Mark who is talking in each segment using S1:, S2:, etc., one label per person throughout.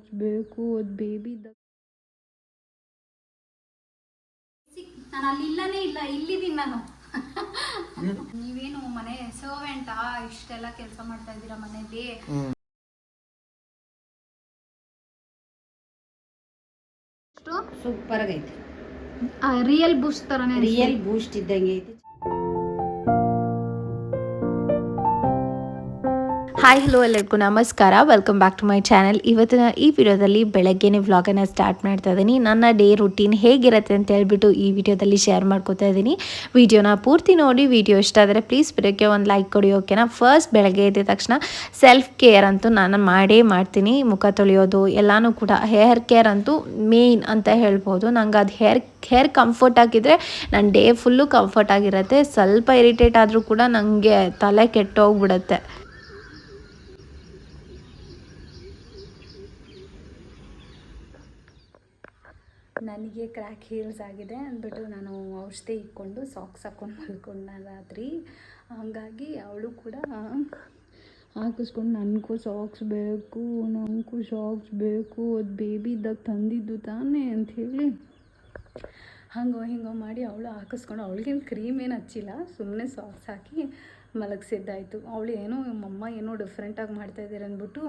S1: Socks ಬೇಕು ಅದು baby
S2: ನಾನು ಅಲ್ಲಿ ಇಲ್ಲನೇ ಇಲ್ಲ ಇಲ್ಲಿದ್ದೀನಿ ನಾನು. ನೀವೇನು ಮನೆ ಸರ್ವೆಂಟಾ ಇಷ್ಟೆಲ್ಲ ಕೆಲಸ ಮಾಡ್ತಾ ಇದ್ದೀರಾ ಮನೆಯಲ್ಲಿ?
S3: ಸೂಪರ್ ಆಗೈತೆ
S2: ರಿಯಲ್ ಬೂಸ್ಟ್ ತರನೇ
S3: ರಿಯಲ್ ಬೂಸ್ಟ್ ಇದ್ದಂಗೆ ಐತಿ.
S4: ಹಾಯ್ ಹಲೋ ಎಲ್ಲರಿಗೂ ನಮಸ್ಕಾರ. Welcome back to my channel ಇವತ್ತಿನ ಈ ವಿಡಿಯೋದಲ್ಲಿ ಬೆಳಗ್ಗೆನೇ ವ್ಲಾಗನ್ನು ಸ್ಟಾರ್ಟ್ ಮಾಡ್ತಾ ಇದ್ದೀನಿ ನನ್ನ ಡೇ ರುಟೀನ್ ಹೇಗಿರುತ್ತೆ ಅಂತ ಹೇಳ್ಬಿಟ್ಟು ಈ ವಿಡಿಯೋದಲ್ಲಿ ಶೇರ್ ಮಾಡ್ಕೋತಾ ಇದ್ದೀನಿ ವಿಡಿಯೋನ ಪೂರ್ತಿ ನೋಡಿ, ವಿಡಿಯೋ ಇಷ್ಟ ಆದರೆ ಪ್ಲೀಸ್ ಬಿಡೋಕ್ಕೆ ಒಂದು ಲೈಕ್ ಕೊಡಿ ಓಕೆನಾ ಫಸ್ಟ್ ಬೆಳಗ್ಗೆ ಎದ್ದ ತಕ್ಷಣ ಸೆಲ್ಫ್ ಕೇರ್ ಅಂತೂ ನಾನು ಮಾಡೇ ಮಾಡ್ತೀನಿ. ಮುಖ ತೊಳೆಯೋದು, ಎಲ್ಲನೂ ಕೂಡ ಹೇರ್ ಕೇರ್ ಅಂತೂ ಮೇಯ್ನ್ ಅಂತ ಹೇಳ್ಬೋದು. ನಂಗೆ ಅದು ಹೇರ್ ಹೇರ್ ಕಂಫರ್ಟ್ ಆಗಿದ್ದರೆ ನನ್ನ ಡೇ ಫುಲ್ಲು ಕಂಫರ್ಟ್ ಆಗಿರುತ್ತೆ. ಸ್ವಲ್ಪ ಇರಿಟೇಟ್ ಆದರೂ ಕೂಡ ನನಗೆ ತಲೆ ಕೆಟ್ಟೋಗ್ಬಿಡುತ್ತೆ.
S1: ನನಗೆ ಕ್ರ್ಯಾಕ್ ಹೀಲ್ಸ್ ಆಗಿದೆ ಅಂದ್ಬಿಟ್ಟು ನಾನು ಔಷಧಿ ಇಟ್ಕೊಂಡು ಸಾಕ್ಸ್ ಹಾಕ್ಕೊಂಡು ಮಲ್ಕೊಂಡ ರಾತ್ರಿ. ಹಾಗಾಗಿ ಅವಳು ಕೂಡ ಹಾಕಿಸ್ಕೊಂಡು ನನಗೂ ಸಾಕ್ಸ್ ಬೇಕು, ನನಗೂ ಸಾಕ್ಸ್ ಬೇಕು, ಅದು ಬೇಬಿ ಇದ್ದಾಗ ತಂದಿದ್ದು ತಾನೇ ಅಂಥೇಳಿ ಹಂಗೋ ಹಿಂಗೋ ಮಾಡಿ ಅವಳು ಹಾಕಿಸ್ಕೊಂಡು, ಅವಳಿಗೇನು ಕ್ರೀಮ್ ಏನು ಹಚ್ಚಿಲ್ಲ ಸುಮ್ಮನೆ ಸಾಕ್ಸ್ ಹಾಕಿ ಮಲಗಿಸಿದ್ದಾಯಿತು. ಅವಳು ಏನೋ, ನಮ್ಮಮ್ಮ ಏನೋ ಡಿಫ್ರೆಂಟಾಗಿ ಮಾಡ್ತಾಯಿದ್ದೀರ ಅಂದ್ಬಿಟ್ಟು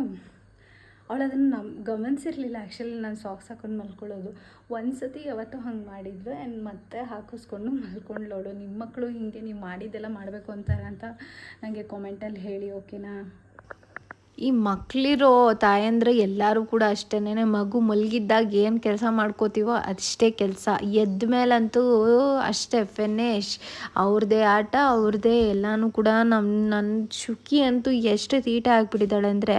S1: ಅವಳು ಅದನ್ನು ನಮ್ಮ ಗಮನಿಸಿರಲಿಲ್ಲ. ಆ್ಯಕ್ಚುಲಿ ನಾನು ಸಾಕ್ಸ್ ಹಾಕೊಂಡು ಮಲ್ಕೊಳ್ಳೋದು. ಒಂದು ಸತಿ ಯಾವತ್ತೂ ಹಂಗೆ ಮಾಡಿದ್ಲು. ಆ್ಯಂಡ್ ಮತ್ತೆ ಹಾಕಿಸ್ಕೊಂಡು ಮಲ್ಕೊಂಡ್ಲೋಳು ನಿಮ್ಮ ಮಕ್ಕಳು ಹಿಂಗೆ ನೀವು ಮಾಡಿದ್ದೆಲ್ಲ ಮಾಡಬೇಕು ಅಂತಾರೆ ಅಂತ ನನಗೆ ಕಾಮೆಂಟಲ್ಲಿ ಹೇಳಿ ಓಕೆನಾ
S4: ಈ ಮಕ್ಕಳಿರೋ ತಾಯಂದ್ರೆ ಎಲ್ಲರೂ ಕೂಡ ಅಷ್ಟೇನೆ. ಮಗು ಮಲಗಿದ್ದಾಗ ಏನು ಕೆಲಸ ಮಾಡ್ಕೋತೀವೋ ಅಷ್ಟೇ ಕೆಲಸ. ಎದ್ದ ಮೇಲಂತೂ ಅಷ್ಟೇ ಫಿನಿಶ್ ಅವ್ರದ್ದೇ ಆಟ ಅವ್ರದ್ದೇ ಎಲ್ಲನೂ ಕೂಡ ನಮ್ಮ ನನ್ನ ಶುಕಿ ಅಂತೂ ಎಷ್ಟು ತೀಟ ಆಗಿಬಿಟ್ಟಿದ್ದಾಳೆ ಅಂದರೆ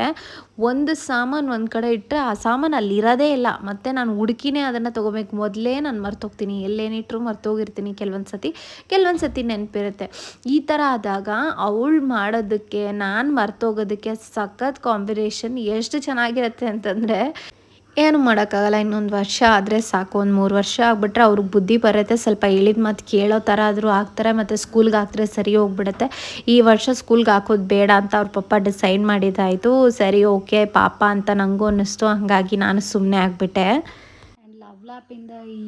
S4: ಒಂದು ಸಾಮಾನು ಒಂದು ಕಡೆ ಇಟ್ಟರೆ ಆ ಸಾಮಾನು ಅಲ್ಲಿ ಇರೋದೇ ಇಲ್ಲ. ಮತ್ತು ನಾನು ಹುಡುಕಿನೇ ಅದನ್ನು ತೊಗೋಬೇಕು. ಮೊದಲೇ ನಾನು ಮರ್ತೋಗ್ತೀನಿ. ಎಲ್ಲೇನಿಟ್ಟರು ಮರ್ತೋಗಿರ್ತೀನಿ ಕೆಲವೊಂದು ಸತಿ. ಕೆಲವೊಂದು ಸತಿ ನೆನಪಿರುತ್ತೆ. ಈ ಥರ ಆದಾಗ ಅವಳು ಮಾಡೋದಕ್ಕೆ, ನಾನು ಮರ್ತೋಗೋದಕ್ಕೆ ಸಖತ್ ಕಾಂಬಿನೇಷನ್ ಎಷ್ಟು ಚೆನ್ನಾಗಿರುತ್ತೆ ಅಂತಂದರೆ ಏನು ಮಾಡೋಕ್ಕಾಗಲ್ಲ, ಇನ್ನೊಂದು ವರ್ಷ ಆದರೆ ಸಾಕು, ಒಂದು ಮೂರು ವರ್ಷ ಆಗಿಬಿಟ್ರೆ ಅವ್ರಿಗೆ ಬುದ್ಧಿ ಬರುತ್ತೆ. ಸ್ವಲ್ಪ ಹೇಳಿದ ಮಾತು ಕೇಳೋ ಥರ ಆದರೂ ಹಾಕ್ತಾರೆ ಮತ್ತು ಸ್ಕೂಲ್ಗೆ ಹಾಕಿದ್ರೆ ಸರಿ ಹೋಗ್ಬಿಡುತ್ತೆ. ಈ ವರ್ಷ ಸ್ಕೂಲ್ಗೆ ಹಾಕೋದು ಬೇಡ ಅಂತ ಅವ್ರ ಪಪ್ಪ ಡಿಸೈಡ್ ಮಾಡಿದ್ದಾಯಿತು. ಸರಿ, ಓಕೆ, ಪಾಪ ಅಂತ ನನಗೂ ಅನ್ನಿಸ್ತು. ಹಾಗಾಗಿ ನಾನು ಸುಮ್ಮನೆ ಆಗಿಬಿಟ್ಟೆ.
S2: ಆ್ಯಂಡ್ ಲವ್ ಲ್ಯಾಪಿಂದ ಈ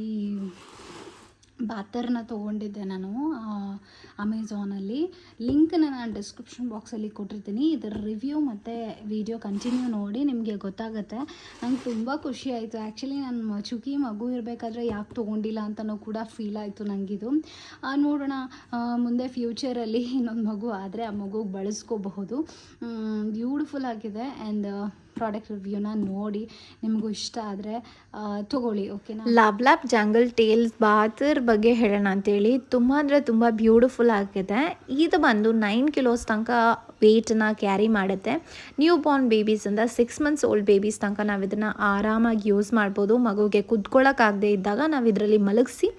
S2: ಬಾತರ್ನ ತೊಗೊಂಡಿದ್ದೆ ನಾನು. ಅಮೆಝಾನಲ್ಲಿ ಲಿಂಕ್ನ ನಾನು ಡಿಸ್ಕ್ರಿಪ್ಷನ್ ಬಾಕ್ಸಲ್ಲಿ ಕೊಟ್ಟಿರ್ತೀನಿ. ಇದರ ರಿವ್ಯೂ ಮತ್ತು ವಿಡಿಯೋ ಕಂಟಿನ್ಯೂ ನೋಡಿ ನಿಮಗೆ ಗೊತ್ತಾಗುತ್ತೆ. ನಂಗೆ ತುಂಬ ಖುಷಿ ಆಯಿತು. ಆ್ಯಕ್ಚುಲಿ ನನ್ನ ಚುಕಿ ಮಗು ಇರಬೇಕಾದ್ರೆ ಯಾಕೆ ತೊಗೊಂಡಿಲ್ಲ ಅಂತಲೂ ಕೂಡ ಫೀಲ್ ಆಯಿತು ನನಗಿದು ನೋಡೋಣ. ಮುಂದೆ ಫ್ಯೂಚರಲ್ಲಿ ಇನ್ನೊಂದು ಮಗು ಆದರೆ ಆ ಮಗುಗೆ ಬಳಸ್ಕೋಬಹುದು. ಬ್ಯೂಟಿಫುಲ್ ಆಗಿದೆ. ಆ್ಯಂಡ್ ಪ್ರಾಡಕ್ಟ್ ರಿವ್ಯೂನ ನೋಡಿ ನಿಮಗೂ ಇಷ್ಟ ಆದರೆ ತೊಗೊಳ್ಳಿ ಓಕೆನಾ
S4: lab lab jungle tales bather ಬಗ್ಗೆ ಹೇಳೋಣ ಅಂತೇಳಿ. ತುಂಬ ಅಂದರೆ ತುಂಬ ಬ್ಯೂಟಿಫುಲ್ ಆಗಿದೆ. ಇದು ಬಂದು ನೈನ್ ಕಿಲೋಸ್ ತನಕ ವೆಯ್ಟನ್ನ ಕ್ಯಾರಿ ಮಾಡುತ್ತೆ. ನ್ಯೂ ಬಾರ್ನ್ ಬೇಬೀಸಿಂದ ಸಿಕ್ಸ್ ಮಂತ್ಸ್ ಓಲ್ಡ್ ಬೇಬೀಸ್ ತನಕ ನಾವು ಇದನ್ನು ಆರಾಮಾಗಿ ಯೂಸ್ ಮಾಡ್ಬೋದು. ಮಗುಗೆ ಕುದ್ಕೊಳ್ಳೋಕ್ಕಾಗದೇ ಇದ್ದಾಗ ನಾವು ಇದರಲ್ಲಿ ಮಲಗಿಸಿ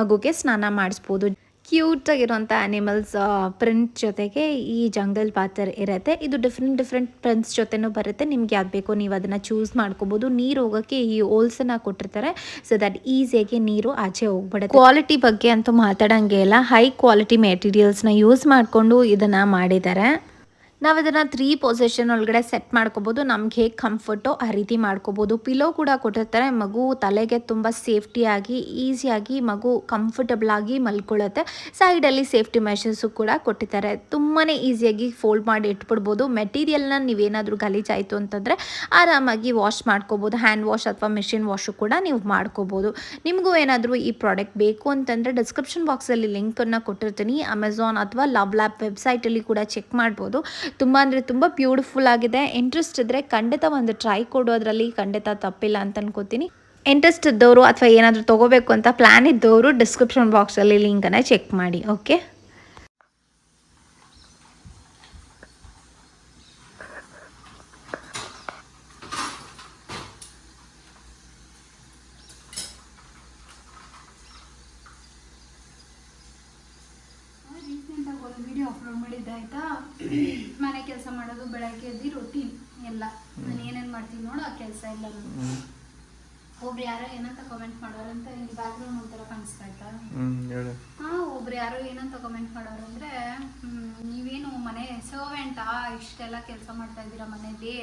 S4: ಮಗುಗೆ ಸ್ನಾನ ಮಾಡಿಸ್ಬೋದು. ಕ್ಯೂಟಾಗಿರುವಂಥ ಆ್ಯನಿಮಲ್ಸ್ ಪ್ರಿಂಟ್ ಜೊತೆಗೆ ಈ ಜಂಗಲ್ ಪಾತರ್ ಇರುತ್ತೆ. ಇದು ಡಿಫ್ರೆಂಟ್ ಡಿಫ್ರೆಂಟ್ ಪ್ರಿಂಟ್ಸ್ ಜೊತೆನೂ ಬರುತ್ತೆ. ನಿಮ್ಗೆ ಯಾವ್ದು ಬೇಕೋ ನೀವು ಅದನ್ನು ಚೂಸ್ ಮಾಡ್ಕೋಬೋದು. ನೀರು ಹೋಗೋಕ್ಕೆ ಈ ಹೋಲ್ಸನ್ನು ಕೊಟ್ಟಿರ್ತಾರೆ. ಸೊ ದಟ್ ಈಸಿಯಾಗಿ ನೀರು ಆಚೆ ಹೋಗ್ಬಿಡುತ್ತೆ. ಕ್ವಾಲಿಟಿ ಬಗ್ಗೆ ಅಂತೂ ಮಾತಾಡೋಂಗೆ ಇಲ್ಲ. ಹೈ ಕ್ವಾಲಿಟಿ ಮೆಟೀರಿಯಲ್ಸ್ನ ಯೂಸ್ ಮಾಡಿಕೊಂಡು ಇದನ್ನು ಮಾಡಿದ್ದಾರೆ. ನಾವು ಅದನ್ನು ತ್ರೀ ಪೊಸಿಷನ್ ಒಳಗಡೆ ಸೆಟ್ ಮಾಡ್ಕೋಬೋದು. ನಮ್ಗೆ ಹೇಗೆ ಕಂಫರ್ಟೋ ಆ ರೀತಿ ಮಾಡ್ಕೋಬೋದು. ಪಿಲೋ ಕೂಡ ಕೊಟ್ಟಿರ್ತಾರೆ. ಮಗು ತಲೆಗೆ ತುಂಬ ಸೇಫ್ಟಿಯಾಗಿ ಈಸಿಯಾಗಿ ಮಗು ಕಂಫರ್ಟಬಲ್ ಆಗಿ ಮಲ್ಕೊಳ್ಳುತ್ತೆ. ಸೈಡಲ್ಲಿ ಸೇಫ್ಟಿ ಮೆಷರ್ಸು ಕೂಡ ಕೊಟ್ಟಿದ್ದಾರೆ ತುಂಬಾ ಈಸಿಯಾಗಿ ಫೋಲ್ಡ್ ಮಾಡಿ ಇಟ್ಬಿಡ್ಬೋದು. ಮೆಟೀರಿಯಲ್ನ ನೀವೇನಾದರೂ ಗಲೀಜಾಯಿತು ಅಂತಂದರೆ ಆರಾಮಾಗಿ ವಾಶ್ ಮಾಡ್ಕೋಬೋದು. ಹ್ಯಾಂಡ್ ವಾಶ್ ಅಥವಾ ಮೆಷಿನ್ ವಾಶು ಕೂಡ ನೀವು ಮಾಡ್ಕೋಬೋದು. ನಿಮಗೂ ಏನಾದರೂ ಈ ಪ್ರಾಡಕ್ಟ್ ಬೇಕು ಅಂತಂದರೆ ಡಿಸ್ಕ್ರಿಪ್ಷನ್ ಬಾಕ್ಸಲ್ಲಿ ಲಿಂಕನ್ನು ಕೊಟ್ಟಿರ್ತೀನಿ. ಅಮೆಝಾನ್ ಅಥವಾ ಲವ್ ಲ್ಯಾಬ್ ವೆಬ್ಸೈಟಲ್ಲಿ ಕೂಡ ಚೆಕ್ ಮಾಡ್ಬೋದು. ತುಂಬ ಅಂದರೆ ತುಂಬ ಬ್ಯೂಟಿಫುಲ್ ಆಗಿದೆ. ಇಂಟ್ರೆಸ್ಟ್ ಇದ್ದರೆ ಖಂಡಿತ ಒಂದು ಟ್ರೈ ಕೊಡೋದ್ರಲ್ಲಿ ಖಂಡಿತ ತಪ್ಪಿಲ್ಲ ಅಂತ ಅನ್ಕೋತೀನಿ. ಇಂಟ್ರೆಸ್ಟ್ ಇದ್ದವರು ಅಥವಾ ಏನಾದರೂ ತೊಗೋಬೇಕು ಅಂತ ಪ್ಲ್ಯಾನ್ ಇದ್ದವರು ಡಿಸ್ಕ್ರಿಪ್ಷನ್ ಬಾಕ್ಸಲ್ಲಿ ಲಿಂಕನ್ನು ಚೆಕ್ ಮಾಡಿ ಓಕೆ
S2: ಒಂದು ವಿಡಿಯೋ ಅಪ್ಲೋಡ್ ಮಾಡಿದ್ದೆ, ಆಯಿತಾ? ಮನೆ ಕೆಲಸ ಮಾಡೋದು ಬೆಳಗ್ಗೆ ಎದ್ದು ರೊಟೀನ್ ಎಲ್ಲ. ನಾನು ಏನೇನ್ ಮಾಡ್ತೀನಿ ನೋಡು ಆ ಕೆಲಸ ಎಲ್ಲ ಒಬ್ರು ಯಾರೋ ಏನಂತ ಕಮೆಂಟ್ ಮಾಡೋರಂತ ಅಂತ ಇಲ್ಲಿ ಬ್ಯಾಕ್ಗ್ರೌಂಡ್ ಒಂಥರ ಕಾಣಿಸ್ತಾ ಆಯ್ತಾ ಹಾ ಒಬ್ರು ಯಾರೋ ಏನಂತ ಕಮೆಂಟ್ ಮಾಡೋರು ಅಂದ್ರೆ ನೀವೇನು ಮನೆ ಸರ್ವೆಂಟಾ ಇಷ್ಟೆಲ್ಲ ಕೆಲಸ ಮಾಡ್ತಾ ಇದ್ದೀರಾ ಮನೆಯಲ್ಲಿ?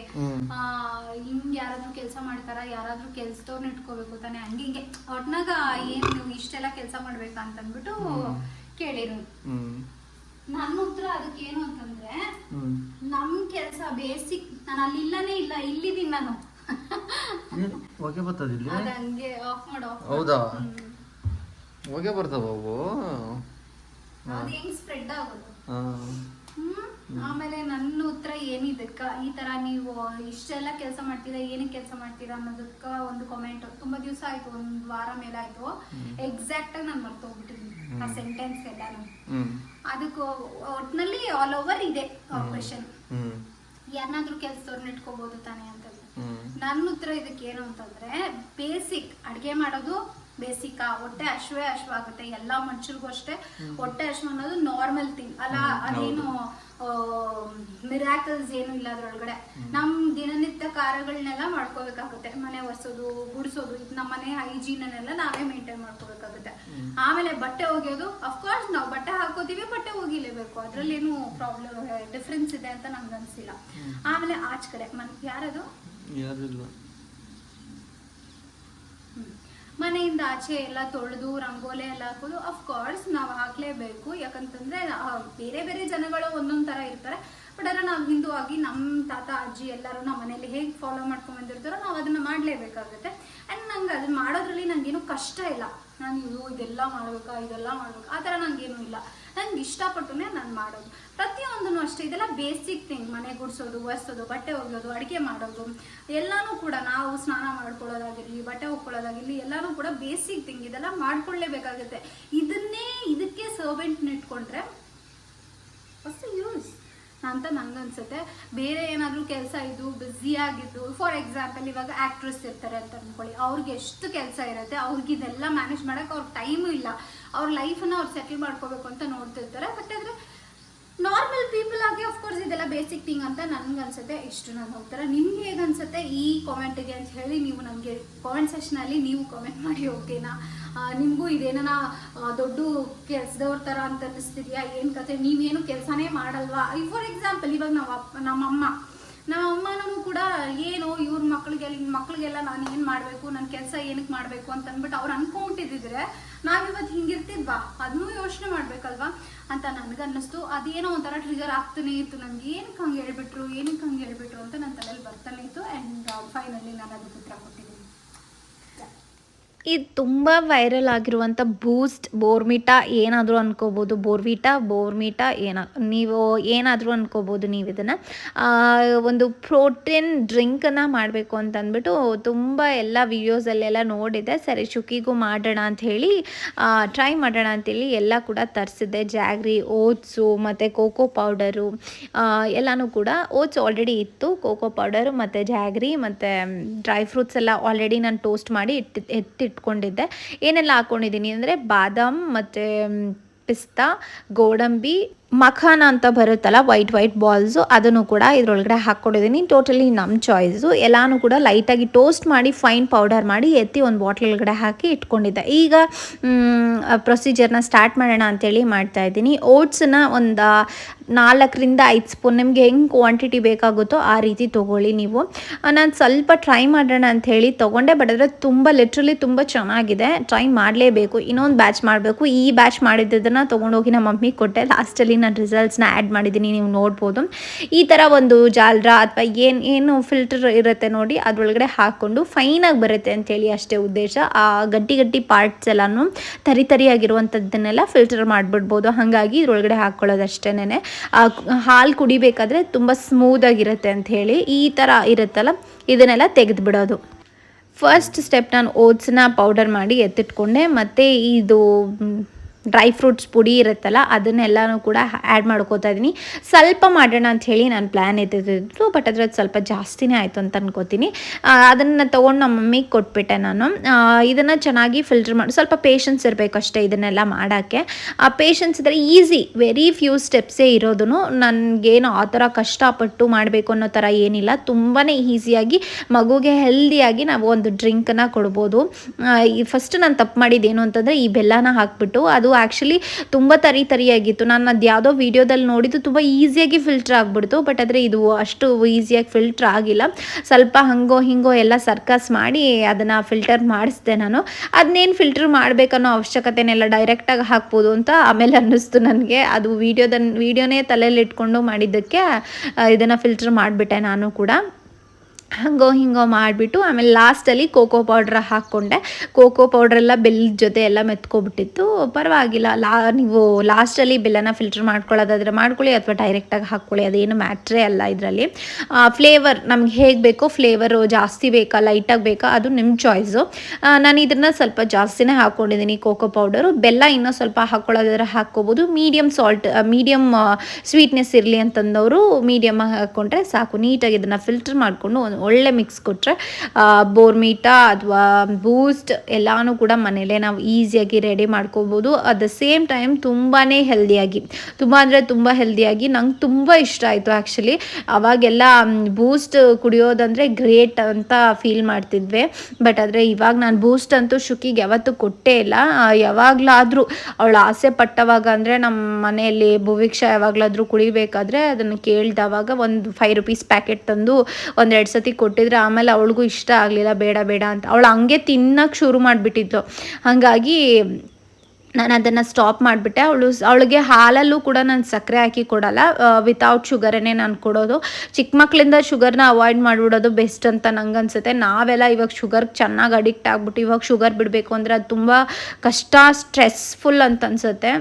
S2: ಹಿಂಗ್ ಯಾರಾದ್ರೂ ಕೆಲಸ ಮಾಡ್ತಾರ? ಯಾರಾದ್ರೂ ಕೆಲ್ಸದವ್ರನ್ನ ಇಟ್ಕೋಬೇಕು ತಾನೆ? ಹಂಗೆ ಹಿಂಗೆ. ಒಟ್ನಾಗ ಏನ್ ನೀವು ಇಷ್ಟೆಲ್ಲ ಕೆಲಸ ಮಾಡ್ಬೇಕಾ ಅಂತ ಅಂದ್ಬಿಟ್ಟು ಕೇಳಿರು
S3: ಹ್ಮ್.
S2: ನನ್ನ ಉತ್ತರ ಅದಕ್ಕೆ ಏನು ಅಂತಂದ್ರೆ ನಮ್ ಕೆಲಸ ಬೇಸಿಕ್ ನಾನು ಅಲ್ಲಿ ಇಲ್ಲನೇ ಇಲ್ಲ ಇಲ್ಲಿದ್ದೀನಿ ನಾನು.
S3: ಹೋಗಿ ಹೊಗೆ ಬರ್ತದ ಇಲ್ಲಿ?
S2: ಅದ ಹಂಗೆ ಆಫ್ ಮಾಡು off ಮಾಡು.
S3: ಹೌದಾ?
S2: ಹ್ಮ್.
S3: ಹೊಗೆ ಬರ್ತಾವ ಅವು?
S2: ಅದು ಹೆಂಗ್ ಸ್ಪ್ರೆಡ್ ಆಗೋದು?
S3: ಹಾ.
S2: ಹ್ಮ್? ಆಮೇಲೆ ನನ್ನ ಉತ್ತರ ಏನಿದಕ್ಕ ಈ ತರ ನೀವು ಇಷ್ಟೆಲ್ಲ ಕೆಲಸ ಮಾಡ್ತೀರಾ ಏನಕ್ಕೆ ಕೆಲಸ ಮಾಡ್ತೀರಾ ಅನ್ನೋದಕ್ಕ ಒಂದು ಕಾಮೆಂಟ್ ತುಂಬಾ ದಿವಸ ಆಯ್ತು ಒಂದ್ ವಾರ ಮೇಲೆ ಆಯ್ತು ಎಕ್ಸಾಕ್ಟ್ ಆಗಿ ನಾನು ಮರ್ತೋಗ್ಬಿಟ್ಟಿದ್ದೀನಿ ಆ ಸೆಂಟೆನ್ಸ್ ಎಲ್ಲಾನು. ಅದಕ್ಕೆ ಒಟ್ನಲ್ಲಿ ಆಲ್ ಓವರ್ ಇದೆ ಕ್ವೆಶನ್ ಯಾರನ್ನಾದ್ರೂ ಕೆಲ್ಸದವ್ರನ್ನ ಇಟ್ಕೋಬಹುದು ತಾನೆ ಅಂತ ನನ್ನ ಉತ್ತರ ಇದಕ್ಕೆ ಏನು ಅಂತಂದ್ರೆ ಬೇಸಿಕ್ ಅಡ್ಗೆ ಮಾಡೋದು ಬೇಸಿಕ್ ಹೊಟ್ಟೆ ಅಶ್ವೇ ಅಶ್ವ ಆಗುತ್ತೆ ಎಲ್ಲಾ ಮನುಷ್ಯರಿಗೂ ಅಷ್ಟೇ. ಹೊಟ್ಟೆ ಅಶ್ವ ಅನ್ನೋದು ನಾರ್ಮಲ್ ಥಿಂಗ್ ಅಲ್ಲ ಅದೇನು ಮಿರಾಕಲ್ಸ್ ಏನು ಇಲ್ಲ ಅದ್ರೊಳಗಡೆ. ನಮ್ ದಿನನಿತ್ಯ ಕಾರ್ಯಗಳನ್ನೆಲ್ಲ ಮಾಡ್ಕೋಬೇಕಾಗುತ್ತೆ. ಮನೆ ಒರೆಸೋದು ಗುಡಿಸೋದು ನಮ್ಮ ಮನೆ ಹೈಜೀನ್ ಅನ್ನೆಲ್ಲ ನಾವೇ ಮೇಂಟೈನ್ ಮಾಡ್ಕೋಬೇಕಾಗುತ್ತೆ. ಆಮೇಲೆ ಬಟ್ಟೆ ಒಗೆಯೋದು ಅಫ್ಕೋರ್ಸ್ ನಾವು ಬಟ್ಟೆ ಹಾಕೋತೀವಿ ಬಟ್ಟೆ ಒಗಿಲೇಬೇಕು. ಅದ್ರಲ್ಲೇನು ಪ್ರಾಬ್ಲಮ್ ಡಿಫ್ರೆನ್ಸ್ ಇದೆ ಅಂತ ನಮ್ಗೆ ಅನ್ಸಿಲ್ಲ ಆಮೇಲೆ ಆಚ್ ಕಡೆ ಮನ್ ಯಾರದು. ಮನೆಯಿಂದ ಆಚೆ ಎಲ್ಲ ತೊಳೆದು, ರಂಗೋಲಿ ಎಲ್ಲ ಹಾಕೋದು ಅಫ್ಕೋರ್ಸ್ ನಾವು ಹಾಕ್ಲೇಬೇಕು. ಯಾಕಂತಂದ್ರೆ ಬೇರೆ ಬೇರೆ ಜನಗಳು ಒಂದೊಂದ್ ತರ ಇರ್ತಾರೆ. ಬಟ್ ಅದ್ರ ನಾವು ಹಿಂದೂ ಆಗಿ ನಮ್ಮ ತಾತ, ಅಜ್ಜಿ ಎಲ್ಲರೂ ನಮ್ಮ ಮನೇಲಿ ಹೇಗೆ ಫಾಲೋ ಮಾಡ್ಕೊಂಡ್ ಬಂದಿರ್ತಾರೋ ನಾವು ಅದನ್ನ ಮಾಡ್ಲೇಬೇಕಾಗುತ್ತೆ. ಅಂಡ್ ನಂಗೆ ಅದನ್ನ ಮಾಡೋದ್ರಲ್ಲಿ ನಂಗೇನು ಕಷ್ಟ ಇಲ್ಲ. ನಾನು ಇದು, ಇದೆಲ್ಲ ಮಾಡ್ಬೇಕಾ ಇದೆಲ್ಲ ಮಾಡ್ಬೇಕಾ, ಆ ಥರ ನಂಗೇನು ಇಲ್ಲ. ನಂಗೆ ಇಷ್ಟಪಟ್ಟು ನಾನು ಮಾಡೋದು. ಪ್ರತಿಯೊಂದನ್ನು ಅಷ್ಟೇ, ಇದೆಲ್ಲ ಬೇಸಿಕ್ ಥಿಂಗ್ ಮನೆ ಗುಡಿಸೋದು, ಒರೆಸೋದು, ಬಟ್ಟೆ ಒಗೆಯೋದು, ಅಡುಗೆ ಮಾಡೋದು, ಎಲ್ಲಾನು ಕೂಡ ನಾವು ಸ್ನಾನ ಮಾಡ್ಕೊಳ್ಳೋದಾಗಿರ್ಲಿ, ಬಟ್ಟೆ ಒಗ್ಕೊಳ್ಳೋದಾಗಿರಲಿ ಎಲ್ಲಾನು ಕೂಡ ಬೇಸಿಕ್ ಥಿಂಗ್ ಇದೆಲ್ಲ ಮಾಡ್ಕೊಳ್ಳೇಬೇಕಾಗುತ್ತೆ. ಇದನ್ನೇ, ಇದಕ್ಕೆ ಸರ್ವೆಂಟ್ ಇಟ್ಕೊಂಡ್ರೆ ಫಸ್ಟ್ ಯೂಸ್ ಅಂತ ನಂಗೆ ಅನ್ಸುತ್ತೆ ಬೇರೆ ಏನಾದರೂ ಕೆಲಸ ಇದ್ದು ಬ್ಯುಸಿ ಆಗಿದ್ದು ಫಾರ್ ಎಕ್ಸಾಂಪಲ್ ಇವಾಗ ಆ್ಯಕ್ಟ್ರೆಸ್ ಇರ್ತಾರೆ ಅಂತ ಅಂದ್ಕೊಳ್ಳಿ ಅವ್ರಿಗೆ ಎಷ್ಟು ಕೆಲಸ ಇರುತ್ತೆ ಅವ್ರಿಗೆ ಇದೆಲ್ಲ ಮ್ಯಾನೇಜ್ ಮಾಡೋಕ್ಕೆ ಅವ್ರ ಟೈಮು ಇಲ್ಲ. ಅವ್ರ ಲೈಫನ್ನ ಅವ್ರು ಸೆಟಲ್ ಮಾಡ್ಕೋಬೇಕು ಅಂತ ನೋಡ್ತಿರ್ತಾರೆ. ಬಟ್ ಆದರೆ ನಾರ್ಮಲ್ ಪೀಪಲ್ ಆಗಿ ಅಫ್ಕೋರ್ಸ್ ಇದೆಲ್ಲ ಬೇಸಿಕ್ ಥಿಂಗ್ ಅಂತ ನನ್ಗೆ ಅನ್ಸುತ್ತೆ. ಇಷ್ಟು ನಾನು ಹೋಗ್ತಾರೆ ನಿಮ್ಗೆ ಹೇಗೆ ಅನ್ಸುತ್ತೆ ಈ ಕಾಮೆಂಟಿಗೆ ಅಂತ ಹೇಳಿ ನೀವು ನಮಗೆ ಕಾಮೆಂಟ್ ಸೆಷನಲ್ಲಿ ನೀವು ಕಾಮೆಂಟ್ ಮಾಡಿ ಓಕೆನಾ ನಿಮಗೂ ಇದೇನ ದೊಡ್ಡ ಕೆಲ್ಸದವ್ರ ಥರ ಅಂತ ಅನ್ನಿಸ್ತಿದ್ಯಾ? ಏನು ಕತೆ? ನೀವೇನು ಕೆಲಸನೇ ಮಾಡಲ್ವಾ? ಫಾರ್ ಎಕ್ಸಾಂಪಲ್ ಇವಾಗ ನಾವು ಅಪ್ಪ, ನಮ್ಮಮ್ಮ ನಮ್ಮ ಅಮ್ಮನೂ ಕೂಡ ಏನು ಇವ್ರ ಮಕ್ಳಿಗೆಲ್ಲ ಮಕ್ಳಿಗೆಲ್ಲ ನಾನು ಏನು ಮಾಡಬೇಕು ನನ್ನ ಕೆಲಸ ಏನಕ್ಕೆ ಮಾಡಬೇಕು ಅಂತ ಅಂದ್ಬಿಟ್ಟು ಅವ್ರು ಅನ್ಕೊಂಬಿಟ್ಟಿದ್ರೆ ನಾವಿವತ್ತು ಹಿಂಗಿರ್ತಿದ್ವಾ ಅದನ್ನೂ ಯೋಚನೆ ಮಾಡ್ಬೇಕಲ್ವಾ? ಅಂತ ನನಗನ್ನಿಸ್ತು. ಅದೇನೋ ಒಂಥರ ಟ್ರಿಗರ್ ಆಗ್ತಾನೆ ಇತ್ತು ನನಗೆ ಏನಕ್ಕೆ ಹಂಗೆ ಹೇಳ್ಬಿಟ್ರು? ಏನಕ್ಕೆ ಹಂಗೆ ಹೇಳ್ಬಿಟ್ರು ಅಂತ ನನ್ನ ತಲೆಯಲ್ಲಿ ಬರ್ತಾನೆ ಇತ್ತು. ಆ್ಯಂಡ್ ಫೈನಲಿ ನಾನು ಅದಕ್ಕೆ ಉತ್ತರ ಕೊಟ್ಟಿದ್ದೀನಿ.
S4: ಇದು ತುಂಬ ವೈರಲ್ ಆಗಿರುವಂಥ ಬೂಸ್ಟ್ ಬೋರ್ಮಿಟಾ ಏನಾದರೂ ಅನ್ಕೋಬೋದು. ಬೋರ್ವಿಟಾ ಬೋರ್ಮಿಟಾ ಏನ, ನೀವು ಏನಾದರೂ ಅನ್ಕೋಬೋದು ನೀವು ಇದನ್ನು. ಒಂದು ಪ್ರೋಟೀನ್ ಡ್ರಿಂಕನ್ನು ಮಾಡಬೇಕು ಅಂತ ಅಂದ್ಬಿಟ್ಟು ತುಂಬ ಎಲ್ಲ ವೀಡಿಯೋಸಲ್ಲೆಲ್ಲ ನೋಡಿದೆ. ಸರಿ ಶುಕಿಗೂ ಮಾಡೋಣ ಹೇಳಿ ಟ್ರೈ ಮಾಡೋಣ ಅಂತೇಳಿ ಎಲ್ಲ ಕೂಡ ತರಿಸಿದ್ದೆ. ಜಾಗ್ರಿ ಓಟ್ಸು ಮತ್ತು ಕೋಕೋ ಪೌಡರು ಎಲ್ಲನೂ ಕೂಡ ಓಟ್ಸ್ ಆಲ್ರೆಡಿ ಇತ್ತು. ಕೋಕೋ ಪೌಡರು ಮತ್ತು ಜಾಗ್ರಿ ಮತ್ತು ಡ್ರೈ ಫ್ರೂಟ್ಸ್ ಎಲ್ಲ ಆಲ್ರೆಡಿ ನಾನು ಟೋಸ್ಟ್ ಮಾಡಿ ಇಟ್ಟು ಎತ್ತಿಟ್ಕೊಂಡಿದ್ದೆ ಏನೆಲ್ಲ ಹಾಕ್ಕೊಂಡಿದ್ದೀನಿ ಅಂದರೆ ಬಾದಾಮ್ ಮತ್ತು ಪಿಸ್ತಾ ಗೋಡಂಬಿ ಮಖಾನ ಅಂತ ಬರುತ್ತಲ್ಲ ವೈಟ್ ವೈಟ್ ಬಾಲ್ಸು ಅದನ್ನು ಕೂಡ ಇದರೊಳಗಡೆ ಹಾಕ್ಕೊಂಡಿದ್ದೀನಿ. ಟೋಟಲಿ ನಮ್ಮ ಚಾಯ್ಸು ಎಲ್ಲಾನು ಕೂಡ ಲೈಟಾಗಿ ಟೋಸ್ಟ್ ಮಾಡಿ ಫೈನ್ ಪೌಡರ್ ಮಾಡಿ ಎತ್ತಿ ಒಂದು ಬಾಟ್ಲ್ ಒಳಗಡೆ ಹಾಕಿ ಇಟ್ಕೊಂಡಿದ್ದೆ. ಈಗ ಪ್ರೊಸೀಜರ್ನ ಸ್ಟಾರ್ಟ್ ಮಾಡೋಣ ಅಂತೇಳಿ ಮಾಡ್ತಾ ಇದ್ದೀನಿ. ಓಟ್ಸನ್ನ ಒಂದು ನಾಲ್ಕರಿಂದ ಐದು ಸ್ಪೂನ್ ನಿಮಗೆ ಹೆಂಗೆ ಕ್ವಾಂಟಿಟಿ ಬೇಕಾಗುತ್ತೋ ಆ ರೀತಿ ತೊಗೊಳ್ಳಿ ನೀವು. ನಾನು ಸ್ವಲ್ಪ ಟ್ರೈ ಮಾಡೋಣ ಅಂತ ಹೇಳಿ ತೊಗೊಂಡೆ ಬಟ್ ಅದರ ತುಂಬ ಲಿಟ್ರಲಿ ತುಂಬ ಚೆನ್ನಾಗಿದೆ. ಟ್ರೈ ಮಾಡಲೇಬೇಕು. ಇನ್ನೊಂದು ಬ್ಯಾಚ್ ಮಾಡಬೇಕು. ಈ ಬ್ಯಾಚ್ ಮಾಡಿದ್ದನ್ನು ತೊಗೊಂಡೋಗಿ ನಮ್ಮ ಮಮ್ಮಿಗೆ ಕೊಟ್ಟೆ. ಲಾಸ್ಟಲ್ಲಿ ನಾನು ರಿಸಲ್ಟ್ಸ್ನ ಆ್ಯಡ್ ಮಾಡಿದ್ದೀನಿ, ನೀವು ನೋಡ್ಬೋದು. ಈ ಥರ ಒಂದು ಜಾಲ್ರ ಅಥವಾ ಏನು ಏನು ಫಿಲ್ಟರ್ ಇರುತ್ತೆ ನೋಡಿ, ಅದ್ರೊಳಗಡೆ ಹಾಕ್ಕೊಂಡು ಫೈನಾಗಿ ಬರುತ್ತೆ ಅಂತೇಳಿ ಅಷ್ಟೇ ಉದ್ದೇಶ. ಆ ಗಟ್ಟಿ ಗಟ್ಟಿ ಪಾರ್ಟ್ಸ್ ಎಲ್ಲನೂ ತರಿ ತರಿಯಾಗಿರುವಂಥದ್ದನ್ನೆಲ್ಲ ಫಿಲ್ಟರ್ ಮಾಡಿಬಿಡ್ಬೋದು. ಹಾಗಾಗಿ ಇದ್ರೊಳಗಡೆ ಹಾಕ್ಕೊಳ್ಳೋದಷ್ಟೇನೆ ಹಾಲು ಕುಡಿಬೇಕಾದ್ರೆ ತುಂಬ ಸ್ಮೂದಾಗಿರುತ್ತೆ ಅಂತ ಹೇಳಿ ಈ ಥರ ಇರುತ್ತಲ್ಲ, ಇದನ್ನೆಲ್ಲ ತೆಗೆದು ಬಿಡೋದು ಫಸ್ಟ್ ಸ್ಟೆಪ್ ನಾನು ಓಟ್ಸ್ನ ಪೌಡರ್ ಮಾಡಿ ಎತ್ತಿಟ್ಕೊಂಡೆ, ಮತ್ತು ಇದು ಡ್ರೈ ಫ್ರೂಟ್ಸ್ ಪುಡಿ ಇರುತ್ತಲ್ಲ, ಅದನ್ನೆಲ್ಲನೂ ಕೂಡ ಆ್ಯಡ್ ಮಾಡ್ಕೋತಾ ಇದ್ದೀನಿ ಸ್ವಲ್ಪ ಮಾಡೋಣ ಅಂತ ಹೇಳಿ ನಾನು ಪ್ಲ್ಯಾನ್ ಎತ್ತಿದ್ದು ಬಟ್ ಅದ್ರದ್ದು ಸ್ವಲ್ಪ ಜಾಸ್ತಿನೇ ಆಯಿತು ಅಂತ ಅನ್ಕೋತೀನಿ. ಅದನ್ನು ತೊಗೊಂಡು ನಮ್ಮ ಮಮ್ಮಿಗೆ ಕೊಟ್ಬಿಟ್ಟೆ ನಾನು. ಇದನ್ನು ಚೆನ್ನಾಗಿ ಫಿಲ್ಟರ್ ಮಾಡಿ, ಸ್ವಲ್ಪ ಪೇಷನ್ಸ್ ಇರಬೇಕು ಅಷ್ಟೇ ಇದನ್ನೆಲ್ಲ ಮಾಡೋಕ್ಕೆ. ಆ ಪೇಷನ್ಸ್ ಇದ್ದರೆ ಈಸಿ ವೆರಿ ಫ್ಯೂ ಸ್ಟೆಪ್ಸೇ ಇರೋದು ನನಗೇನು ಆ ಥರ ಕಷ್ಟಪಟ್ಟು ಮಾಡಬೇಕು ಅನ್ನೋ ಥರ ಏನಿಲ್ಲ. ತುಂಬಾ ಈಸಿಯಾಗಿ ಮಗುಗೆ ಹೆಲ್ದಿಯಾಗಿ ನಾವು ಒಂದು ಡ್ರಿಂಕನ್ನು ಕೊಡ್ಬೋದು. ಈ ಫಸ್ಟ್ ನಾನು ತಪ್ಪು ಮಾಡಿದ್ದೇನು ಅಂತಂದರೆ, ಈ ಬೆಲ್ಲನ ಹಾಕ್ಬಿಟ್ಟು, ಅದು ಆ್ಯಕ್ಚುಲಿ ತುಂಬ ತರಿ ತರಿಯಾಗಿತ್ತು. ನಾನು ಅದು ಯಾವುದೋ ವೀಡಿಯೋದಲ್ಲಿ ನೋಡಿದ್ದು ತುಂಬ ಈಸಿಯಾಗಿ ಫಿಲ್ಟರ್ ಆಗಿಬಿಡ್ತು. ಬಟ್ ಆದರೆ ಇದು ಅಷ್ಟು ಈಸಿಯಾಗಿ ಫಿಲ್ಟರ್ ಆಗಿಲ್ಲ. ಸ್ವಲ್ಪ ಹಂಗೋ ಹಿಂಗೋ ಎಲ್ಲ ಸರ್ಕಸ್ ಮಾಡಿ ಅದನ್ನು ಫಿಲ್ಟರ್ ಮಾಡಿಸ್ದೆ ನಾನು. ಅದನ್ನೇನು ಫಿಲ್ಟರ್ ಮಾಡಬೇಕನ್ನೋ ಅವಶ್ಯಕತೆನೆಲ್ಲ ಡೈರೆಕ್ಟಾಗಿ ಹಾಕ್ಬೋದು ಅಂತ ಆಮೇಲೆ ಅನ್ನಿಸ್ತು ನನಗೆ. ಅದು ವೀಡಿಯೋದನ್ನು ವೀಡಿಯೋನೇ ತಲೆಯಲ್ಲಿ ಇಟ್ಕೊಂಡು ಮಾಡಿದ್ದಕ್ಕೆ ಇದನ್ನು ಫಿಲ್ಟರ್ ಮಾಡಿಬಿಟ್ಟೆ ನಾನು ಕೂಡ. ಹಂಗೋ ಹಿಂಗೋ ಮಾಡಿಬಿಟ್ಟು ಆಮೇಲೆ ಲಾಸ್ಟಲ್ಲಿ ಕೋಕೋ ಪೌಡ್ರ್ ಹಾಕ್ಕೊಂಡೆ. ಕೋಕೋ ಪೌಡ್ರೆಲ್ಲ ಬೆಲ್ಲದ ಜೊತೆ ಎಲ್ಲ ಮೆತ್ಕೊಬಿಟ್ಟಿತ್ತು. ಪರವಾಗಿಲ್ಲ, ಲಾ, ನೀವು ಲಾಸ್ಟಲ್ಲಿ ಬೆಲ್ಲನ ಫಿಲ್ಟರ್ ಮಾಡ್ಕೊಳ್ಳೋದಾದ್ರೆ ಮಾಡ್ಕೊಳ್ಳಿ ಅಥವಾ ಡೈರೆಕ್ಟಾಗಿ ಹಾಕ್ಕೊಳ್ಳಿ, ಅದೇನು ಮ್ಯಾಟ್ರೇ ಅಲ್ಲ ಇದರಲ್ಲಿ. ಫ್ಲೇವರ್ ನಮ್ಗೆ ಹೇಗೆ ಬೇಕೋ ಫ್ಲೇವರು ಜಾಸ್ತಿ ಬೇಕಾ, ಲೈಟಾಗಿ ಬೇಕಾ, ಅದು ನಿಮ್ಮ ಚಾಯ್ಸು. ನಾನು ಇದನ್ನು ಸ್ವಲ್ಪ ಜಾಸ್ತಿನೇ ಹಾಕ್ಕೊಂಡಿದ್ದೀನಿ ಕೋಕೋ ಪೌಡರು. ಬೆಲ್ಲ ಇನ್ನೂ ಸ್ವಲ್ಪ ಹಾಕ್ಕೊಳ್ಳೋದಾದ್ರೆ ಹಾಕ್ಕೋಬೋದು. ಮೀಡಿಯಮ್ ಸಾಲ್ಟ್ ಮೀಡಿಯಮ್ ಸ್ವೀಟ್ನೆಸ್ ಇರಲಿ ಅಂತಂದವರು ಮೀಡಿಯಮ್ ಹಾಕ್ಕೊಂಡ್ರೆ ಸಾಕು. ನೀಟಾಗಿ ಇದನ್ನು ಫಿಲ್ಟರ್ ಮಾಡಿಕೊಂಡು ಒಂದು ಒಳ್ಳೆ ಮಿಕ್ಸ್ ಕೊಟ್ಟರೆ ಬೋರ್ಮೀಟಾ ಅಥವಾ ಬೂಸ್ಟ್ ಎಲ್ಲನೂ ಕೂಡ ಮನೇಲೇ ನಾವು ಈಸಿಯಾಗಿ ರೆಡಿ ಮಾಡ್ಕೋಬೋದು. ಅಟ್ ದ ಸೇಮ್ ಟೈಮ್ ತುಂಬಾ ಹೆಲ್ದಿಯಾಗಿ ತುಂಬ ಅಂದರೆ ತುಂಬ ಹೆಲ್ದಿಯಾಗಿ ನಂಗೆ ತುಂಬ ಇಷ್ಟ ಆಯಿತು ಆ್ಯಕ್ಚುಲಿ ಅವಾಗೆಲ್ಲ ಬೂಸ್ಟ್ ಕುಡಿಯೋದಂದರೆ ಗ್ರೇಟ್ ಅಂತ ಫೀಲ್ ಮಾಡ್ತಿದ್ವಿ. ಬಟ್ ಆದರೆ ಇವಾಗ ನಾನು ಬೂಸ್ಟ್ ಅಂತೂ ಶುಕಿಗೆ ಯಾವತ್ತೂ ಕೊಟ್ಟೇ ಇಲ್ಲ. ಯಾವಾಗಲಾದರೂ ಅವಳು ಆಸೆ ಪಟ್ಟವಾಗ ಅಂದರೆ ನಮ್ಮ ಮನೆಯಲ್ಲಿ ಭುವಿಕ್ಷ ಯಾವಾಗಲಾದರೂ ಕುಡಿಬೇಕಾದ್ರೆ ಅದನ್ನು ಕೇಳ್ದವಾಗ ಒಂದು ಫೈವ್ ರುಪೀಸ್ ಪ್ಯಾಕೆಟ್ ತಂದು ಒಂದೆರಡು ಸತಿ ಕೊಟ್ಟಿದ್ರೆ ಆಮೇಲೆ ಅವಳಿಗೂ ಇಷ್ಟ ಆಗಲಿಲ್ಲ ಬೇಡ ಬೇಡ ಅಂತ. ಅವಳು ಹಂಗೆ ತಿನ್ನಕ್ಕೆ ಶುರು ಮಾಡಿಬಿಟ್ಟಿತ್ತು. ಹಾಗಾಗಿ ನಾನು ಅದನ್ನು ಸ್ಟಾಪ್ ಮಾಡಿಬಿಟ್ಟೆ. ಅವಳು ಅವಳಿಗೆ ಹಾಲಲ್ಲೂ ಕೂಡ ನಾನು ಸಕ್ಕರೆ ಹಾಕಿ ಕೊಡಲ್ಲ. ವಿತೌಟ್ ಶುಗರನ್ನೇ ನಾನು ಕೊಡೋದು. ಚಿಕ್ಕ ಮಕ್ಕಳಿಂದ ಶುಗರ್ನ ಅವಾಯ್ಡ್ ಮಾಡಿಬಿಡೋದು ಬೆಸ್ಟ್ ಅಂತ ನಂಗೆ ಅನ್ಸುತ್ತೆ ನಾವೆಲ್ಲ ಇವಾಗ ಶುಗರ್ಗೆ ಚೆನ್ನಾಗಿ ಅಡಿಕ್ಟ್ ಆಗಿಬಿಟ್ಟು ಇವಾಗ ಶುಗರ್ ಬಿಡಬೇಕು ಅಂದರೆ ಅದು ತುಂಬ ಕಷ್ಟ ಸ್ಟ್ರೆಸ್ಫುಲ್ ಅಂತ ಅನ್ಸುತ್ತೆ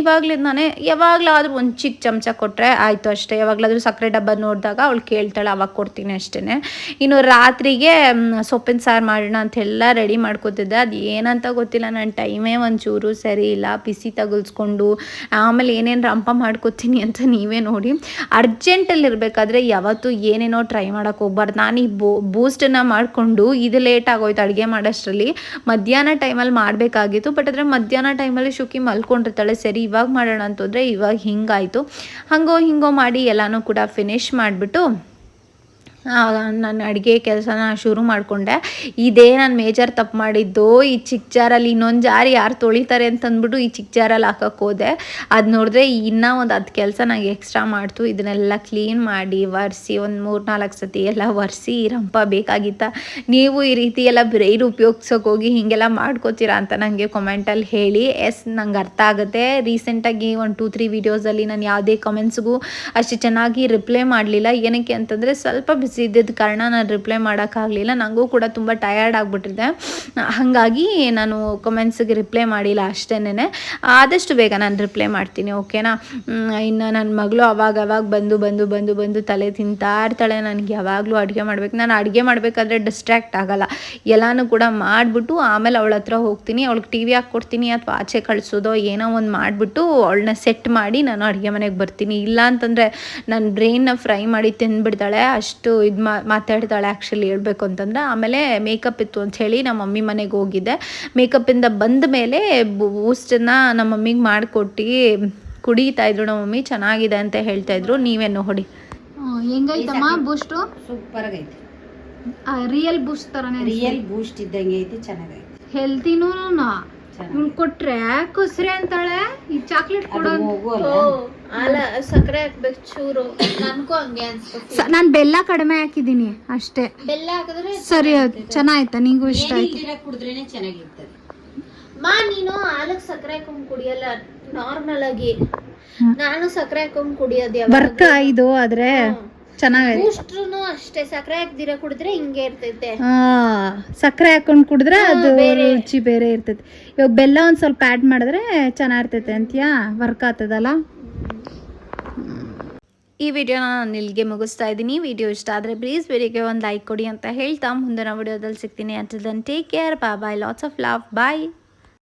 S4: ಇವಾಗಲಿಂದಾನೇ ಯಾವಾಗಲಾದರೂ ಒಂದು ಚಿಕ್ಕ ಚಮಚ ಕೊಟ್ಟರೆ ಆಯಿತು ಅಷ್ಟೇ. ಯಾವಾಗಲಾದರೂ ಸಕ್ಕರೆ ಡಬ್ಬ ನೋಡಿದಾಗ ಅವಳು ಕೇಳ್ತಾಳೆ, ಅವಾಗ ಕೊಡ್ತೀನಿ ಅಷ್ಟೇ ಇನ್ನು ರಾತ್ರಿಗೆ ಸೊಪ್ಪಿನ ಸಾರು ಮಾಡೋಣ ಅಂತೆಲ್ಲ ರೆಡಿ ಮಾಡ್ಕೊತಿದ್ದೆ. ಅದು ಏನಂತ ಗೊತ್ತಿಲ್ಲ. ನನ್ನ ಟೈಮೇ ಒಂಚೂರು ಸರಿ ಇಲ್ಲ, ಬಿಸಿ ತಗುಲ್ಸ್ಕೊಂಡು, ಆಮೇಲೆ ಏನೇನು ರಂಪ ಮಾಡ್ಕೋತೀನಿ ಅಂತ ನೀವೇ ನೋಡಿ. ಅರ್ಜೆಂಟಲ್ಲಿ ಇರಬೇಕಾದ್ರೆ ಯಾವತ್ತೂ ಏನೇನೋ ಟ್ರೈ ಮಾಡೋಕೆ ಹೋಗ್ಬಾರ್ದು. ನಾನು ಈ ಬೋ ಬೂಸ್ಟನ್ನು ಮಾಡಿಕೊಂಡು ಇದು ಲೇಟ್ ಆಗೋಯ್ತು, ಅಡುಗೆ ಮಾಡೋಷ್ಟರಲ್ಲಿ. ಮಧ್ಯಾಹ್ನ ಟೈಮಲ್ಲಿ ಮಾಡಬೇಕಾಗಿತ್ತು ಬಟ್ ಆದರೆ ಮಧ್ಯಾಹ್ನ ಟೈಮಲ್ಲಿ ಶುಕಿ ಮಲ್ಕೊಂಡಿರ್ತಾಳೆ. ಸರಿ, ಇವಾಗ ಮಾಡೋಣ ಅಂತಂದರೆ ಇವಾಗ ಹಿಂಗಾಯಿತು. ಹಂಗೋ, ಹಿಂಗೋ ಮಾಡಿ ಎಲ್ಲನೂ ಕೂಡ ಫಿನಿಶ್ ಮಾಡಿಬಿಟ್ಟು ನಾನು ಅಡುಗೆ ಕೆಲಸನ ಶುರು ಮಾಡಿಕೊಂಡೆ. ಇದೇ ನಾನು ಮೇಜರ್ ತಪ್ಪು ಮಾಡಿದ್ದು. ಈ ಚಿಕ್ಕ ಜಾರಲ್ಲಿ ಇನ್ನೊಂದು ಜಾರಿ ಯಾರು ತೊಳಿತಾರೆ ಅಂತಂದ್ಬಿಟ್ಟು ಈ ಚಿಕ್ಕ ಜಾರಲ್ಲಿ ಹಾಕಕ್ಕೆ ಹೋದೆ. ಅದು ನೋಡಿದ್ರೆ ಇನ್ನೂ ಒಂದು ಹತ್ತು ಕೆಲಸ ನನಗೆ ಎಕ್ಸ್ಟ್ರಾ ಮಾಡ್ತು. ಇದನ್ನೆಲ್ಲ ಕ್ಲೀನ್ ಮಾಡಿ ಒರೆಸಿ ಒಂದು ಮೂರು ನಾಲ್ಕು ಸತಿ ಎಲ್ಲ ಒರೆಸಿ ರಂಪ ಬೇಕಾಗಿತ್ತ. ನೀವು ಈ ರೀತಿ ಎಲ್ಲ ಬ್ರೈನ್ ಉಪಯೋಗಿಸೋಕೆ ಹೋಗಿ ಹೀಗೆಲ್ಲ ಮಾಡ್ಕೋತೀರಾ ಅಂತ ನನಗೆ ಕಮೆಂಟಲ್ಲಿ ಹೇಳಿ. ಎಸ್, ನಂಗೆ ಅರ್ಥ ಆಗುತ್ತೆ. ರೀಸೆಂಟಾಗಿ ಒಂದು ಟೂ ತ್ರೀ ವೀಡಿಯೋಸಲ್ಲಿ ನಾನು ಯಾವುದೇ ಕಮೆಂಟ್ಸ್ಗೂ ಅಷ್ಟು ಚೆನ್ನಾಗಿ ರಿಪ್ಲೈ ಮಾಡಲಿಲ್ಲ. ಏನಕ್ಕೆ ಅಂತಂದರೆ ಸ್ವಲ್ಪ ಬಿಸಿ ಇದ್ದಿದ್ದ ಕಾರಣ ನಾನು ರಿಪ್ಲೈ ಮಾಡೋಕ್ಕಾಗಲಿಲ್ಲ ನನಗೂ ಕೂಡ ತುಂಬ ಟಯರ್ಡ್ ಆಗಿಬಿಟ್ಟಿದೆ. ಹಾಗಾಗಿ ನಾನು ಕಮೆಂಟ್ಸಿಗೆ ರಿಪ್ಲೈ ಮಾಡಿಲ್ಲ ಅಷ್ಟೇನೆ ಆದಷ್ಟು ಬೇಗ ನಾನು ರಿಪ್ಲೈ ಮಾಡ್ತೀನಿ ಓಕೆನಾ ಇನ್ನು ನನ್ನ ಮಗಳು ಅವಾಗ ಅವಾಗ ಬಂದು ಬಂದು ಬಂದು ಬಂದು ತಲೆ ತಿಂತಾ ಇರ್ತಾಳೆ. ನನಗೆ ಯಾವಾಗಲೂ ಅಡುಗೆ ಮಾಡಬೇಕು. ನಾನು ಅಡುಗೆ ಮಾಡಬೇಕಾದ್ರೆ ಡಿಸ್ಟ್ರ್ಯಾಕ್ಟ್ ಆಗಲ್ಲ. ಎಲ್ಲನೂ ಕೂಡ ಮಾಡಿಬಿಟ್ಟು ಆಮೇಲೆ ಅವಳ ಹತ್ರ ಹೋಗ್ತೀನಿ. ಅವಳಿಗೆ ಟಿ ವಿ ಹಾಕ್ಕೊಡ್ತೀನಿ ಅಥವಾ ಆಚೆ ಕಳಿಸೋದೋ ಏನೋ ಒಂದು ಮಾಡಿಬಿಟ್ಟು ಅವಳನ್ನ ಸೆಟ್ ಮಾಡಿ ನಾನು ಅಡುಗೆ ಮನೆಗೆ ಬರ್ತೀನಿ. ಇಲ್ಲ ಅಂತಂದರೆ ನನ್ನ ಬ್ರೈನ್ನ ಫ್ರೈ ಮಾಡಿ ತಿಂದುಬಿಡ್ತಾಳೆ. ಅಷ್ಟು ಇದು ಮಾ ಮಾತಾಡ್ತಾಳೆ ಆ್ಯಕ್ಚುಲಿ ಹೇಳ್ಬೇಕು ಅಂತಂದ್ರೆ ಆಮೇಲೆ ಮೇಕಪ್ ಇತ್ತು ಅಂತ ಹೇಳಿ ನಮ್ಮ ಮಮ್ಮಿ ಮನೆಗೆ ಹೋಗಿದ್ದೆ ಮೇಕಪ್ಪಿಂದ ಬಂದ ಮೇಲೆ ಬೂಸ್ಟನ್ನು ನಮ್ಮ ಮಮ್ಮಿಗೆ ಮಾಡಿಕೊಟ್ಟು ಕುಡಿತಾ ಇದ್ರು ನಮ್ಮ ಮಮ್ಮಿ ಚೆನ್ನಾಗಿದೆ ಅಂತ ಹೇಳ್ತಾ ಇದ್ರು. ನೀವೇನು ಹೊಡಿ
S2: ಹೆಂಗೈತಮ್ಮ ಬೂಸ್ಟು
S1: ಸೂಪರ್ ಆಗೈತೆ
S2: ರಿಯಲ್ ಬೂಸ್ಟ್ ತರನೇ
S1: ರಿಯಲ್ ಬೂಸ್ಟ್ ಇದ್ದಂಗೆ ಐತಿ ಚೆನ್ನಾಗೈತೆ.
S2: ಹೆಲ್ತಿನೂ ಕೊಟ್ರೆ ಕುಸ್ರೆ ಅಂತಾಳೆ? ಈ ಚಾಕ್ಲೇಟ್ ಕೊಡೋ
S4: ಸಕ್ಕರೆ ಹಾಕ್ಬೇಕು ಚೂರು. ನನಗೂ ಹಂಗೆ ಅನ್ಸುತ್ತೆ
S2: ನಾನು ಬೆಲ್ಲ ಕಡಿಮೆ ಹಾಕಿದ್ದೀನಿ ಅಷ್ಟೇ.
S4: ಬೆಲ್ಲ ಹಾಕಿದ್ರೆ
S2: ಸರಿ ಚೆನ್ನಾಯ್ತಾ ನಿಂಗೂ ಇಷ್ಟ ಆಯ್ತು.
S1: ಕುಡಿದ್ರೇನೆ ಚೆನ್ನಾಗಿರ್ತದೆ.
S4: ಮಾ ನೀನು ಆಲಕ್ ಸಕ್ಕರೆ ಹಾಕೊಂಡ್ ಕುಡಿಯಲ್ಲ ನಾರ್ಮಲ್ ಆಗಿ. ನಾನು ಸಕ್ಕರೆ ಹಾಕೊಂಡ್ ಕುಡಿಯೋದು
S2: ವರ್ಕ ಇದು ಆದ್ರೆ ಚೆನ್ನಾಗೈತೆ.
S4: ಬೂಸ್ಟ್ರುನು ಅಷ್ಟೇ ಸಕ್ಕರೆ ಹಾಕ್ದಿರ ಕುಡಿದ್ರೆ ಹಿಂಗೆ ಇರ್ತೈತೆ.
S2: ಹಾ ಸಕ್ಕರೆ ಹಾಕೊಂಡು ಕುಡಿದ್ರೆ ಅದು ರುಚಿ ಬೇರೆ ಇರ್ತೈತೆ. ಇವಾಗ ಬೆಲ್ಲ ಒಂದ್ ಸ್ವಲ್ಪ ಆ್ಯಡ್ ಮಾಡಿದ್ರೆ ಚೆನ್ನಾಗಿರ್ತೈತೆ ಅಂತೀಯಾ? ವರ್ಕ್ ಆಗ್ತದಲ್ಲ?
S4: ಈ ವಿಡಿಯೋನ ನಾನು ಇಲ್ಲಿಗೆ ಮುಗಿಸ್ತಾ ಇದ್ದೀನಿ. ವಿಡಿಯೋ ಇಷ್ಟ ಆದರೆ ಪ್ಲೀಸ್ ವಿಡಿಯೋಗೆ ಒಂದು ಲೈಕ್ ಕೊಡಿ ಅಂತ ಹೇಳ್ತಾ ಮುಂದಿನ ವಿಡಿಯೋದಲ್ಲಿ ಸಿಗ್ತೀನಿ. ಅಂಟಿಲ್ ದನ್ ಟೇಕ್ ಕೇರ್ ಬಾ bye lots of love bye